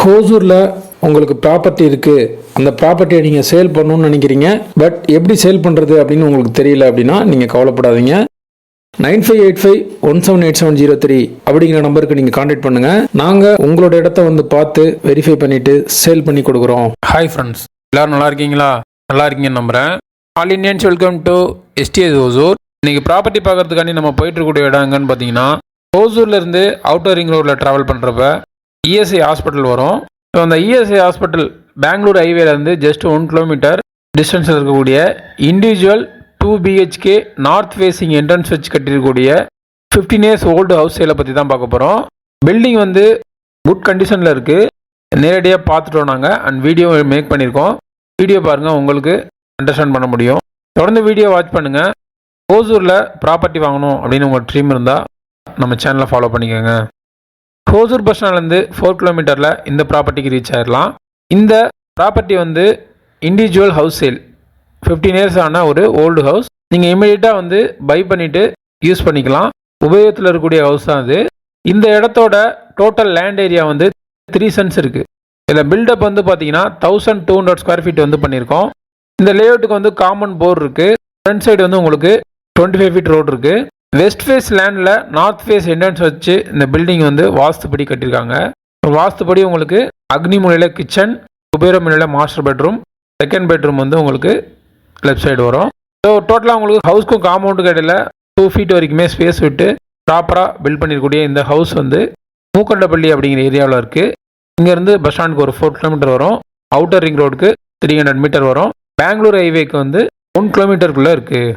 ஹோசூரில் உங்களுக்கு ப்ராப்பர்ட்டி இருக்குது அந்த ப்ராப்பர்ட்டியை நீங்கள் சேல் பண்ணணும்னு நினைக்கிறீங்க. பட் எப்படி சேல் பண்ணுறது அப்படின்னு உங்களுக்கு தெரியல அப்படின்னா நீங்கள் கவலைப்படாதீங்க. Nine five eight five one seven eight seven zero three அப்படிங்கிற நம்பருக்கு நீங்கள் காண்டாக்ட் பண்ணுங்கள் நாங்கள் உங்களோட இடத்த வந்து பார்த்து வெரிஃபை பண்ணிவிட்டு சேல் பண்ணி கொடுக்குறோம். ஹாய் ஃப்ரெண்ட்ஸ் எல்லோரும் நல்லா இருக்கீங்களா? நல்லா இருக்கீங்கன்னு நம்புகிறேன் all Indians welcome to STS Hosur நீங்கள் ப்ராப்பர்ட்டி பார்க்கறதுக்காண்டி நம்ம போயிட்டு இருக்கக்கூடிய இடங்கன்னு பார்த்தீங்கன்னா ஓசூர்லேருந்து அவுட்டர் ரிங் ரோட்டில் ட்ராவல் பண்ணுறப்ப இஎஸ்ஐ ஹாஸ்பிட்டல் வரும். ஸோ அந்த இஎஸ்ஐ ஹாஸ்பிட்டல் பெங்களூர் ஹைவேலேருந்து ஜஸ்ட் ஒன் கிலோமீட்டர் டிஸ்டன்ஸில் இருக்கக்கூடிய individual two BHK north facing entrance வச்சு கட்டியிருக்கக்கூடிய ஃபிஃப்டீன் இயர்ஸ் ஓல்டு ஹவுஸ் சேலை பற்றி தான் பார்க்க போகிறோம் பில்டிங் வந்து குட் கண்டிஷனில் இருக்குது நேரடியாக பார்த்துட்டோம் நாங்கள் அண்ட் வீடியோ மேக் பண்ணியிருக்கோம். வீடியோ பாருங்கள் உங்களுக்கு அண்டர்ஸ்டாண்ட் பண்ண முடியும். தொடர்ந்து வீடியோ வாட்ச் பண்ணுங்கள் ஓசூரில் ப்ராப்பர்ட்டி வாங்கணும் அப்படின்னு உங்கள் ட்ரீம் இருந்தால் நம்ம சேனலை ஃபாலோ பண்ணிக்கோங்க. ஹோசூர் பஸ் ஸ்டாண்ட்லேருந்து ஃபோர் கிலோமீட்டரில் இந்த ப்ராப்பர்ட்டிக்கு ரீச் ஆயிடலாம் இந்த ப்ராப்பர்ட்டி வந்து individual house sale fifteen years ஆன ஒரு ஓல்டு ஹவுஸ் நீங்கள் இமீடியட்டாக வந்து பை பண்ணிவிட்டு யூஸ் பண்ணிக்கலாம். உபயோகத்தில் இருக்கக்கூடிய ஹவுஸ் தான் அது. இந்த இடத்தோட டோட்டல் லேண்ட் ஏரியா வந்து த்ரீ சென்ஸ் இருக்குது இதில் பில்டப் வந்து பார்த்தீங்கன்னா thousand two hundred square feet வந்து பண்ணியிருக்கோம். இந்த லேஅவுட்டுக்கு வந்து காமன் போர் இருக்குது ஃப்ரண்ட் சைடு வந்து உங்களுக்கு டுவெண்ட்டி ஃபைவ் ஃபீட் ரோடு இருக்குது வெஸ்ட் ஃபேஸ் லேண்டில் நார்த் ஃபேஸ் என்ட்ரன்ஸ் வச்சு இந்த பில்டிங் வந்து வாஸ்துப்படி கட்டியிருக்காங்க வாஸ்துப்படி உங்களுக்கு அக்னி முறையில் கிச்சன் குபேர முறையில் மாஸ்டர் பெட்ரூம் செகண்ட் பெட்ரூம் வந்து உங்களுக்கு லெஃப்ட் சைடு வரும். ஸோ டோட்டலாக உங்களுக்கு ஹவுஸ்க்கும் காம்பவுண்டுக்கு இடையில டூ ஃபீட் வரைக்குமே ஸ்பேஸ் விட்டு ப்ராப்பராக பில்ட் பண்ணியிருக்கக்கூடிய இந்த ஹவுஸ் வந்து மூக்கண்டப்பள்ளி அப்படிங்கிற ஏரியாவில் இருக்குது இங்கேருந்து பஸ் ஸ்டாண்டுக்கு ஒரு ஃபோர் கிலோமீட்டர் வரும். அவுட்டர் ரிங் ரோடுக்கு த்ரீ ஹண்ட்ரட் மீட்டர் வரும். பெங்களூர் ஹைவேக்கு வந்து ஒன் கிலோமீட்டருக்குள்ளே இருக்குது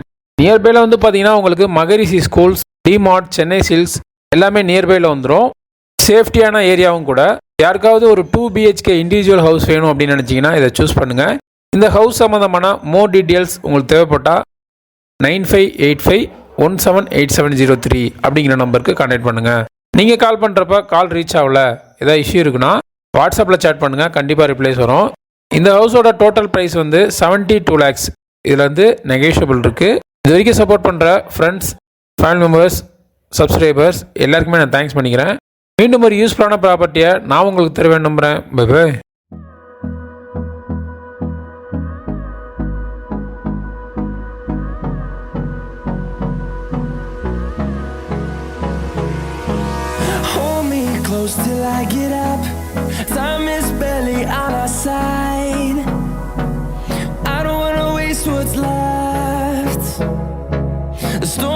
நியர்பையில் வந்து பார்த்தீங்கன்னா உங்களுக்கு Maharishi schools DMart Chennai Silks எல்லாமே நியர்பையில் வந்துடும் சேஃப்டியான ஏரியாவும் கூட. யாருக்காவது ஒரு டூ பிஹெச்கே இண்டிவிஜுவல் ஹவுஸ் வேணும் அப்படின்னு நினச்சிங்கன்னா இதை சூஸ் பண்ணுங்கள் இந்த ஹவுஸ் சம்மந்தமான மோர் டீட்டெயில்ஸ் உங்களுக்கு தேவைப்பட்டால் nine five eight five one seven eight seven zero three அப்படிங்கிற நம்பருக்கு கான்டாக்ட் பண்ணுங்கள் நீங்கள் கால் பண்ணுறப்ப கால் ரீச் ஆகல ஏதாவது இஷ்யூ இருக்குன்னா வாட்ஸ்அப்பில் சேட் பண்ணுங்கள் கண்டிப்பாக ரிப்ளைஸ் வரும். இந்த ஹவுஸோட டோட்டல் ப்ரைஸ் வந்து செவன்ட்டி டூ லேக்ஸ் இதில் வந்து நெகோஷியபிள் இருக்குது இது வரைக்கும் சப்போர்ட் பண்ணுற ஃப்ரெண்ட்ஸ் ஃபேமிலி மெம்பர்ஸ் சப்ஸ்கிரைபர்ஸ் எல்லாருக்குமே நான் தேங்க்ஸ் பண்ணிக்கிறேன் மீண்டும் ஒரு யூஸ்ஃபுல்லான ப்ராப்பர்ட்டியை நான் உங்களுக்கு தர நம்புகிறேன் bye bye close till I get up. Time is barely on our side. I don't wanna waste what's left.